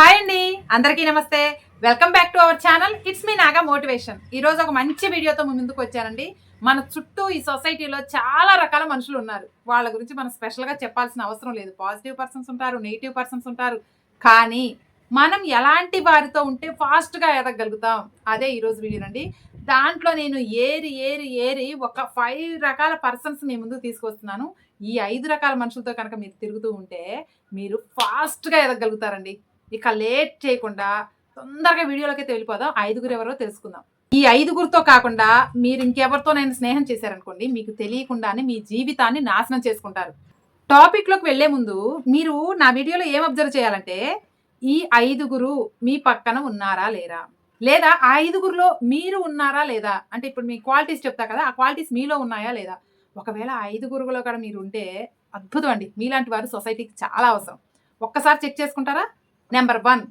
Hi అండి అందరికీ నమస్తే. Welcome back to our channel it's me Naga motivation ఈరోజు ఒక మంచి వీడియోతో మీ ముందుకు వచ్చానండి. మన చుట్టూ ఈ సొసైటీలో చాలా రకాల మనుషులు ఉన్నారు. వాళ్ళ గురించి మనం స్పెషల్గా చెప్పాల్సిన అవసరం లేదు. పాజిటివ్ పర్సన్స్ ఉంటారు నెగిటివ్ పర్సన్స్ ఉంటారు. కానీ మనం ఎలాంటి వారితో ఉంటే ఫాస్ట్గా ఎదగలుగుతాం. అదే ఈరోజు వీడియో అండి దాంట్లో నేను ఏరి ఏరి ఏరి ఒక ఫైవ్ రకాల పర్సన్స్ మీ ముందుకు తీసుకొస్తున్నాను. ఈ ఐదు రకాల మనుషులతో కనుక మీరు తిరుగుతూ ఉంటే మీరు ఫాస్ట్గా ఎదగలుగుతారండి. ఇక లేట్ చేయకుండా తొందరగా వీడియోలోకైతే వెళ్ళిపోదాం. ఐదుగురు ఎవరో తెలుసుకుందాం. ఈ ఐదుగురితో కాకుండా మీరు ఇంకెవరితో నేను స్నేహం చేశారనుకోండి మీకు తెలియకుండానే మీ జీవితాన్ని నాశనం చేసుకుంటారు. టాపిక్లోకి వెళ్ళే ముందు మీరు నా వీడియోలో ఏం అబ్జర్వ్ చేయాలంటే ఈ ఐదుగురు మీ పక్కన ఉన్నారా లేరా? లేదా ఆ ఐదుగురులో మీరు ఉన్నారా లేదా? అంటే ఇప్పుడు మీ క్వాలిటీస్ చెప్తా కదా ఆ క్వాలిటీస్ మీలో ఉన్నాయా లేదా? ఒకవేళ ఐదుగురులో కూడా మీరు ఉంటే అద్భుతం అండి. మీలాంటి వారు సొసైటీకి చాలా అవసరం. ఒక్కసారి చెక్ చేసుకుంటారా? నెంబర్ వన్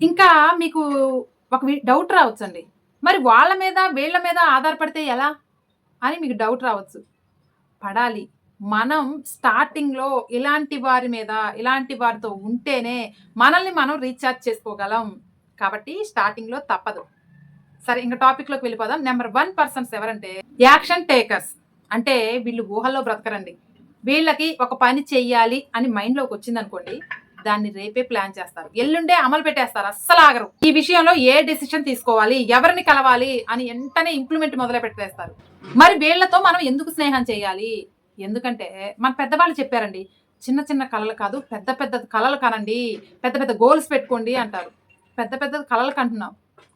ఇంకా మీకు ఒక డౌట్ రావచ్చండి. మరి వాళ్ళ మీద వీళ్ళ మీద ఆధారపడితే ఎలా? అని మీకు డౌట్ రావచ్చు. పడాలి. మనం స్టార్టింగ్లో ఇలాంటి వారి మీద ఇలాంటి వారితో ఉంటేనే మనల్ని మనం రీఛార్జ్ చేసుకోగలం. కాబట్టి స్టార్టింగ్లో తప్పదు. సరే ఇంకా టాపిక్లోకి వెళ్ళిపోదాం. నెంబర్ వన్ పర్సన్స్ ఎవరంటే యాక్షన్ టేకర్స్ అంటే వీళ్ళు ఊహల్లో బ్రతకరండి. వీళ్ళకి ఒక పని చెయ్యాలి అని మైండ్లోకి వచ్చింది అనుకోండి దాన్ని రేపే ప్లాన్ చేస్తారు. ఎల్లుండే అమలు పెట్టేస్తారు. అస్సలు ఆగరు. ఈ విషయంలో ఏ డెసిషన్ తీసుకోవాలి ఎవరిని కలవాలి అని వెంటనే ఇంప్లిమెంట్ మొదలు పెట్టేస్తారు. మరి వీళ్ళతో మనం ఎందుకు స్నేహం చేయాలి? ఎందుకంటే మన పెద్దవాళ్ళు చెప్పారండి చిన్న చిన్న కళలు కాదు పెద్ద పెద్ద కళలు కనండి పెద్ద పెద్ద గోల్స్ పెట్టుకోండి అంటారు. పెద్ద పెద్ద కళలు కంటున్నాం.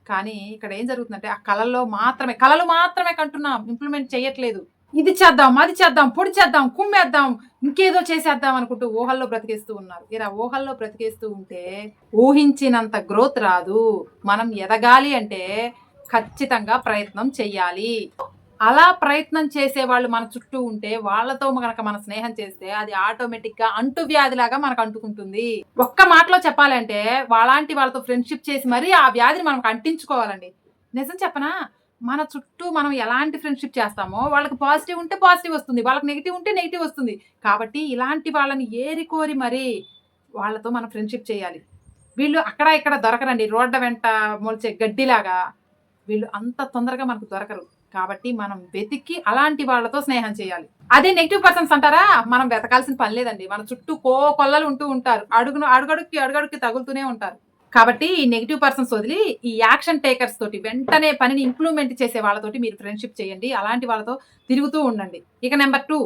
కానీ ఇక్కడ ఏం జరుగుతుందంటే ఆ కళల్లో మాత్రమే కళలు మాత్రమే కంటున్నాం. ఇంప్లిమెంట్ చేయట్లేదు. ఇది చేద్దాం అది చేద్దాం పొడి చేద్దాం కుమ్మేద్దాం ఇంకేదో చేసేద్దాం అనుకుంటూ ఊహల్లో బ్రతికేస్తూ ఉన్నారు. ఇలా ఊహల్లో బ్రతికేస్తూ ఉంటే ఊహించినంత గ్రోత్ రాదు. మనం ఎదగాలి అంటే ఖచ్చితంగా ప్రయత్నం చెయ్యాలి. అలా ప్రయత్నం చేసే వాళ్ళు మన చుట్టూ ఉంటే వాళ్ళతో కనుక మన స్నేహం చేస్తే అది ఆటోమేటిక్గా అంటు వ్యాధిలాగా మనకు అంటుకుంటుంది. ఒక్క మాటలో చెప్పాలంటే వాళ్ళంటి వాళ్ళతో ఫ్రెండ్షిప్ చేసి మరీ ఆ వ్యాధిని మనకు అంటించుకోవాలండి నిజం చెప్పనా? మన చుట్టూ మనం ఎలాంటి ఫ్రెండ్షిప్ చేస్తామో వాళ్ళకి పాజిటివ్ ఉంటే పాజిటివ్ వస్తుంది వాళ్ళకి నెగిటివ్ ఉంటే నెగిటివ్ వస్తుంది. కాబట్టి ఇలాంటి వాళ్ళని ఏరి కోరి మరీ వాళ్ళతో మనం ఫ్రెండ్షిప్ చేయాలి. వీళ్ళు అక్కడ ఇక్కడ దొరకరండి రోడ్ల వెంట మొలిచే గడ్డిలాగా. వీళ్ళు అంత తొందరగా మనకు దొరకరు. కాబట్టి మనం వెతికి అలాంటి వాళ్ళతో స్నేహం చేయాలి. అదే నెగిటివ్ పర్సన్స్ అంటారా? మనం వెతకాల్సిన పని లేదండి. మన చుట్టూ కో కొల్లలు ఉంటూ ఉంటారు. అడుగును అడుగడుక్కి అడుగడుక్కి తగులుతూనే ఉంటారు. కాబట్టి ఈ నెగిటివ్ పర్సన్స్ వదిలి ఈ యాక్షన్ టేకర్స్ తోటి వెంటనే పనిని ఇంప్లిమెంట్ చేసే వాళ్ళతోటి మీరు ఫ్రెండ్షిప్ చేయండి. అలాంటి వాళ్ళతో తిరుగుతూ ఉండండి. ఇక number two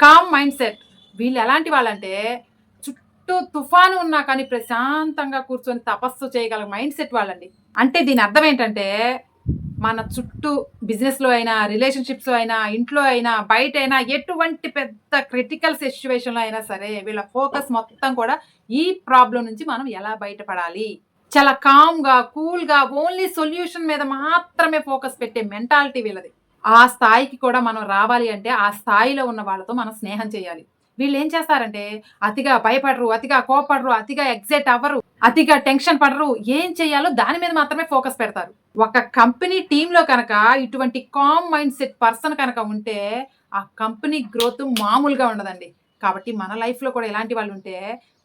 calm mind set వీళ్ళు ఎలాంటి వాళ్ళంటే చుట్టూ తుఫాను ఉన్నా కానీ ప్రశాంతంగా కూర్చొని తపస్సు చేయగల మైండ్ సెట్ వాళ్ళండి. అంటే దీని అర్థం ఏంటంటే మన చుట్టూ బిజినెస్లో అయినా రిలేషన్షిప్స్లో అయినా ఇంట్లో అయినా బయట అయినా ఎటువంటి పెద్ద క్రిటికల్ సిచ్యువేషన్లో అయినా సరే వీళ్ళ ఫోకస్ మొత్తం కూడా ఈ ప్రాబ్లం నుంచి మనం ఎలా బయటపడాలి? చాలా కామ్గా కూల్గా ఓన్లీ సొల్యూషన్ మీద మాత్రమే ఫోకస్ పెట్టే మెంటాలిటీ వీళ్ళది. ఆ స్థాయికి కూడా మనం రావాలి అంటే ఆ స్థాయిలో ఉన్న వాళ్ళతో మనం స్నేహం చేయాలి. వీళ్ళు ఏం చేస్తారంటే అతిగా భయపడరు అతిగా కోపడరు అతిగా ఎగ్జైట్ అవ్వరు అతిగా టెన్షన్ పడరు. ఏం చేయాలో దాని మీద మాత్రమే ఫోకస్ పెడతారు. ఒక కంపెనీ టీంలో కనుక ఇటువంటి కామ్ మైండ్ సెట్ పర్సన్ కనుక ఉంటే ఆ కంపెనీ గ్రోత్ మామూలుగా ఉండదండి. కాబట్టి మన లైఫ్లో కూడా ఎలాంటి వాళ్ళు ఉంటే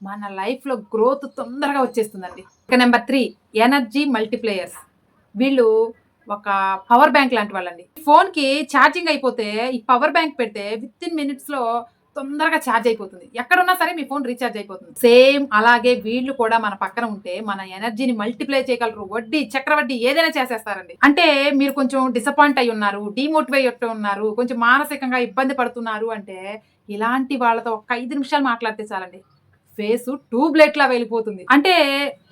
మన లైఫ్లో గ్రోత్ తొందరగా వచ్చేస్తుందండి. ఇక నెంబర్ త్రీ ఎనర్జీ మల్టీప్లేయర్స్. వీళ్ళు ఒక పవర్ బ్యాంక్ లాంటి వాళ్ళండి. ఫోన్కి ఛార్జింగ్ అయిపోతే ఈ పవర్ బ్యాంక్ పెడితే విత్ ఇన్ మినిట్స్లో తొందరగా ఛార్జ్ అయిపోతుంది. ఎక్కడున్నా సరే మీ ఫోన్ రీఛార్జ్ అయిపోతుంది. సేమ్ అలాగే వీళ్ళు కూడా మన పక్కన ఉంటే మన ఎనర్జీని మల్టిప్లై చేయగలరు. వడ్డీ చక్రవడ్డీ ఏదైనా చేసేస్తారండి. అంటే మీరు కొంచెం డిసప్పాయింట్ అయి ఉన్నారు డిమోటివేట్ ఉన్నారు కొంచెం మానసికంగా ఇబ్బంది పడుతున్నారు అంటే ఇలాంటి వాళ్ళతో ఒక ఐదు నిమిషాలు మాట్లాడితే చాలండి. ఫేసు ట్యూబ్లైట్లా వెళ్ళిపోతుంది. అంటే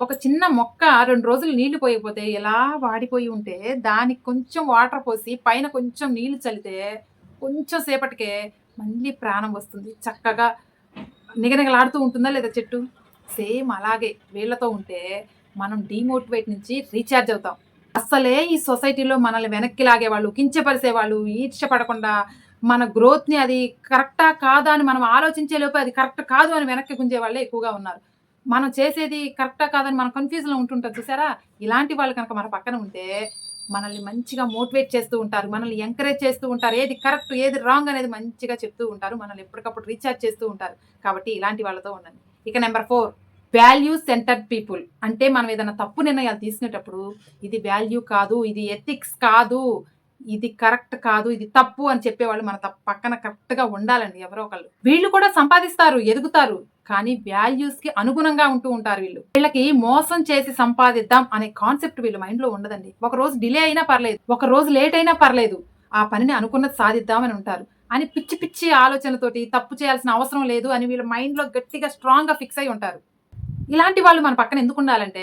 ఒక చిన్న మొక్క రెండు రోజులు నీళ్ళు పోయకపోతే ఎలా వాడిపోయి ఉంటే దానికి కొంచెం వాటర్ పోసి పైన కొంచెం నీళ్ళు చల్లితే కొంచెం సేపటికే మళ్ళీ ప్రాణం వస్తుంది. చక్కగా నిగనిగలాడుతూ ఉంటుందా లేదా చెట్టు? సేమ్ అలాగే వీళ్ళతో ఉంటే మనం డిమోటివేట్ నుంచి రీఛార్జ్ అవుతాం. అసలే ఈ సొసైటీలో మనల్ని వెనక్కి లాగే వాళ్ళు కించపరిసే వాళ్ళు ఈర్ష్య పడకుండా మన గ్రోత్ని అది కరెక్టా కాదా అని మనం ఆలోచించే లోపే అది కరెక్ట్ కాదు అని వెనక్కి గుంజే వాళ్ళే ఎక్కువగా ఉన్నారు. మనం చేసేది కరెక్టా కాదని మనం కన్ఫ్యూజన్లో ఉంటుంటుంది చూసారా? ఇలాంటి వాళ్ళు కనుక మన పక్కన ఉంటే మనల్ని మంచిగా మోటివేట్ చేస్తూ ఉంటారు మనల్ని ఎంకరేజ్ చేస్తూ ఉంటారు. ఏది కరెక్ట్ ఏది రాంగ్ అనేది మంచిగా చెప్తూ ఉంటారు మనల్ని ఎప్పటికప్పుడు రీఛార్జ్ చేస్తూ ఉంటారు. కాబట్టి ఇలాంటి వాళ్ళతో ఉండండి. ఇక number four value centred people అంటే మనం ఏదైనా తప్పు నిర్ణయాలు తీసుకునేటప్పుడు ఇది వాల్యూ కాదు ఇది ఎథిక్స్ కాదు ఇది కరెక్ట్ కాదు ఇది తప్పు అని చెప్పేవాళ్ళు మన తప్ప పక్కన కరెక్ట్గా ఉండాలండి ఎవరో ఒకళ్ళు. వీళ్ళు కూడా సంపాదిస్తారు ఎదుగుతారు కానీ వాల్యూస్కి అనుగుణంగా ఉంటూ ఉంటారు వీళ్ళు. వీళ్ళకి మోసం చేసి సంపాదిద్దాం అనే కాన్సెప్ట్ వీళ్ళ మైండ్లో ఉండదండి. ఒక రోజు డిలే అయినా పర్లేదు ఒక రోజు లేట్ అయినా పర్లేదు ఆ పనిని అనుకున్నది సాధిద్దామని ఉంటారు. అని పిచ్చి పిచ్చి ఆలోచనతోటి తప్పు చేయాల్సిన అవసరం లేదు అని వీళ్ళ మైండ్లో గట్టిగా స్ట్రాంగ్గా ఫిక్స్ అయి ఉంటారు. ఇలాంటి వాళ్ళు మన పక్కన ఎందుకు ఉండాలంటే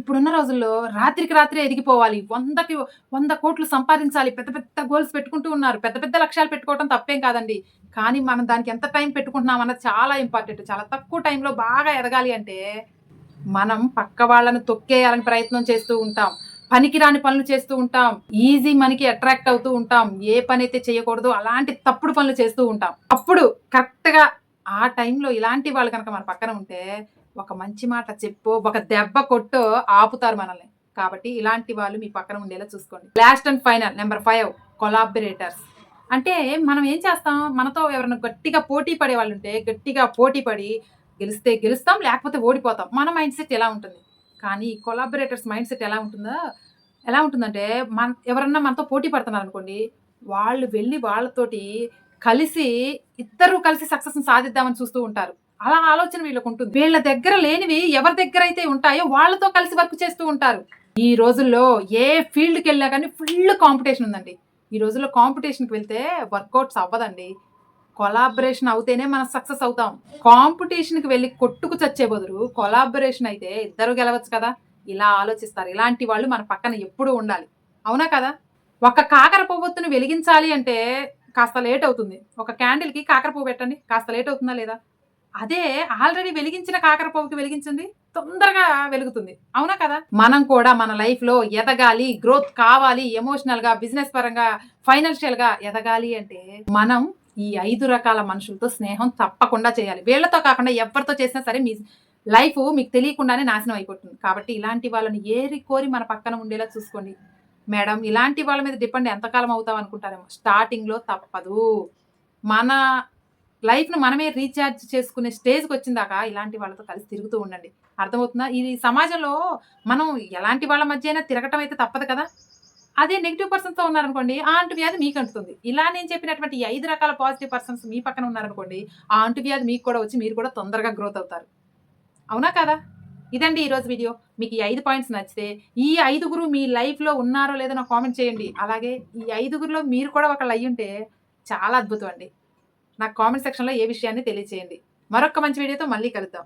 ఇప్పుడున్న రోజుల్లో రాత్రికి రాత్రి ఎదిగిపోవాలి. వందకి వంద కోట్లు సంపాదించాలి. పెద్ద పెద్ద గోల్స్ పెట్టుకుంటూ ఉన్నారు. పెద్ద పెద్ద లక్ష్యాలు పెట్టుకోవడం తప్పేం కాదండి. కానీ మనం దానికి ఎంత టైం పెట్టుకుంటున్నాం అన్నది చాలా ఇంపార్టెంట్ చాలా తక్కువ టైంలో బాగా ఎదగాలి అంటే మనం పక్క వాళ్ళని తొక్కేయాలని ప్రయత్నం చేస్తూ ఉంటాం. పనికిరాని పనులు చేస్తూ ఉంటాం. ఈజీ మనకి అట్రాక్ట్ అవుతూ ఉంటాం. ఏ పని అయితే చేయకూడదు అలాంటి తప్పుడు పనులు చేస్తూ ఉంటాం. అప్పుడు కరెక్ట్గా ఆ టైంలో ఇలాంటి వాళ్ళు కనుక మన పక్కన ఉంటే ఒక మంచి మాట చెప్పు ఒక దెబ్బ కొట్టో ఆపుతారు మనల్ని. కాబట్టి ఇలాంటి వాళ్ళు మీ పక్కన ఉండేలా చూసుకోండి. Last and final number five collaborators అంటే మనం ఏం చేస్తాం? మనతో ఎవరైనా గట్టిగా పోటీ పడే వాళ్ళు ఉంటే గట్టిగా పోటీ పడి గెలిస్తే గెలుస్తాం లేకపోతే ఓడిపోతాం. మన మైండ్ సెట్ ఎలా ఉంటుంది? కానీ కొలాబరేటర్స్ మైండ్ సెట్ ఎలా ఉంటుందో ఎలా ఉంటుందంటే మన ఎవరన్నా మనతో పోటీ పడుతున్నారు అనుకోండి వాళ్ళు వెళ్ళి వాళ్ళతోటి కలిసి ఇద్దరు కలిసి సక్సెస్ సాధిద్దామని చూస్తూ ఉంటారు. అలా ఆలోచన వీళ్ళకు ఉంటుంది. వీళ్ళ దగ్గర లేనివి ఎవరి దగ్గర అయితే ఉంటాయో వాళ్ళతో కలిసి వర్క్ చేస్తూ ఉంటారు. ఈ రోజుల్లో ఏ ఫీల్డ్కి వెళ్ళినా కానీ ఫుల్ కాంపిటీషన్ ఉందండి. ఈ రోజుల్లో కాంపిటీషన్కి వెళ్తే వర్కౌట్స్ అవ్వదండి. కొలాబరేషన్ అవుతేనే మనం సక్సెస్ అవుతాం. కాంపిటీషన్కి వెళ్ళి కొట్టుకు చచ్చే బదులు కొలాబరేషన్ అయితే ఇద్దరు గెలవచ్చు కదా? ఇలా ఆలోచిస్తారు. ఇలాంటి వాళ్ళు మన పక్కన ఎప్పుడూ ఉండాలి. అవునా కదా? ఒక కాకర పువ్వొత్తును వెలిగించాలి అంటే కాస్త లేట్ అవుతుంది. ఒక క్యాండిల్కి కాకర పువ్వు పెట్టండి. కాస్త లేట్ అవుతుందా లేదా? అదే ఆల్రెడీ వెలిగించిన కాకర వెలిగించింది తొందరగా వెలుగుతుంది. అవునా కదా? మనం కూడా మన లైఫ్లో ఎదగాలి గ్రోత్ కావాలి ఎమోషనల్గా బిజినెస్ పరంగా ఫైనాన్షియల్గా ఎదగాలి అంటే మనం ఈ ఐదు రకాల మనుషులతో స్నేహం తప్పకుండా చేయాలి. వీళ్ళతో కాకుండా ఎవరితో చేసినా సరే మీ లైఫ్ మీకు తెలియకుండానే నాశనం అయిపోతుంది. కాబట్టి ఇలాంటి వాళ్ళని ఏరి కోరి మన పక్కన ఉండేలా చూసుకోండి. మేడం ఇలాంటి వాళ్ళ మీద డిపెండ్ ఎంతకాలం అవుతాం అనుకుంటారేమో? స్టార్టింగ్లో తప్పదు. మన లైఫ్ను మనమే రీఛార్జ్ చేసుకునే స్టేజ్కి వచ్చిందాక ఇలాంటి వాళ్ళతో కలిసి తిరుగుతూ ఉండండి. అర్థమవుతుందా? ఇది సమాజంలో మనం ఎలాంటి వాళ్ళ మధ్య అయినా తిరగటం అయితే తప్పదు కదా? అదే నెగిటివ్ పర్సన్స్తో ఉన్నారనుకోండి ఆ అంటు వ్యాధి మీకు అంటుతుంది. ఇలా నేను చెప్పినటువంటి ఐదు రకాల పాజిటివ్ పర్సన్స్ మీ పక్కన ఉన్నారనుకోండి ఆ అంటు వ్యాధి మీకు కూడా వచ్చి మీరు కూడా తొందరగా గ్రోత్ అవుతారు. అవునా కదా? ఇదండి ఈరోజు వీడియో మీకు ఈ ఐదు పాయింట్స్ నచ్చితే ఈ ఐదుగురు మీ లైఫ్లో ఉన్నారో లేదో నాకు కామెంట్ చేయండి. అలాగే ఈ ఐదుగురిలో మీరు కూడా ఒకళ్ళు అయ్యుంటే ఉంటే చాలా అద్భుతం అండి. నాకు కామెంట్ సెక్షన్లో ఏ విషయాన్ని తెలియచేయండి. మరొక మంచి వీడియోతో మళ్ళీ కలుద్దాం.